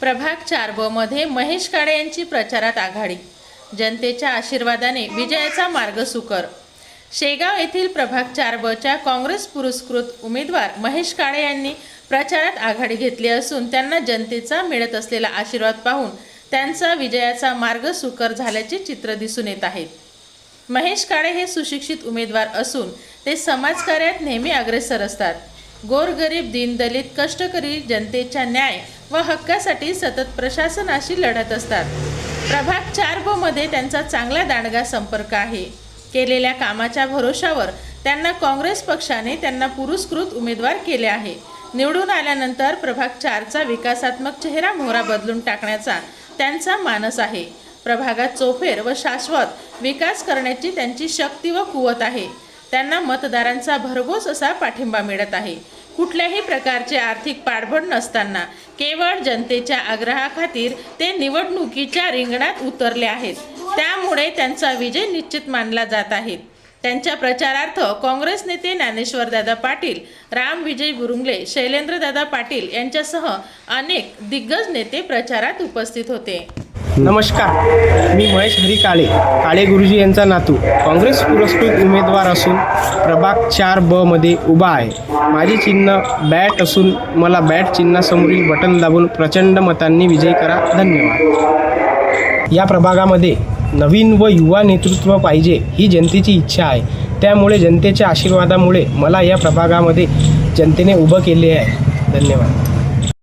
प्रभाग चार ब मध्ये महेश काळे यांची प्रचारात आघाडी. जनतेच्या आशीर्वादाने विजयाचा मार्ग सुकर. शेगाव येथील प्रभाग चार बच्या काँग्रेस पुरस्कृत उमेदवार महेश काळे यांनी प्रचारात आघाडी घेतली असून त्यांना जनतेचा मिळत असलेला आशीर्वाद पाहून त्यांचा विजयाचा मार्ग सुकर झाल्याचे चित्र दिसून येत आहेत महेश काळे हे सुशिक्षित उमेदवार असून ते समाजकार्यात नेहमी अग्रेसर असतात. गोरगरीब दीनदलित कष्टकरी जनतेच्या न्याय व हक्कासाठी सतत प्रशासनाशी लढत असतात. प्रभाग चार ब मध्ये त्यांचा चांगला दांडगा संपर्क आहे. केलेल्या कामाच्या भरोशावर त्यांना काँग्रेस पक्षाने त्यांना पुरस्कृत उमेदवार केले आहे. निवडून आल्यानंतर प्रभाग चारचा विकासात्मक चेहरा मोहरा बदलून टाकण्याचा त्यांचा मानस आहे. प्रभागात चोफेर व शाश्वत विकास करण्याची त्यांची शक्ती व कुवत आहे. त्यांना मतदारांचा भरघोस असा पाठिंबा मिळत आहे. कुठल्याही प्रकारचे आर्थिक पाठबळ नसताना केवळ जनतेच्या आग्रहाखातीर ते निवडणुकीच्या रिंगणात उतरले आहेत. त्यामुळे त्यांचा विजय निश्चित मानला जात आहे. त्यांच्या प्रचारार्थ काँग्रेस नेते ज्ञानेश्वरदादा पाटील राम विजय बुरुंगले शैलेंद्रदादा पाटील यांच्यासह अनेक दिग्गज नेते प्रचारात उपस्थित होते. नमस्कार मी महेश हरी काळे काळे गुरुजी यांचा नातू. काँग्रेस पुरस्कृत उमेदवार असून प्रभाग चार ब मध्ये उभा आहे. माझे चिन्ह बॅट असून मला बॅट चिन्हासमोरील बटन दाबून प्रचंड मतांनी विजय करा. धन्यवाद. या प्रभागामध्ये नवीन व युवा नेतृत्व पाहिजे ही जनतेची इच्छा आहे. त्यामुळे जनतेच्या आशीर्वादामुळे मला या प्रभागामध्ये जनतेने उभं केले आहे. धन्यवाद.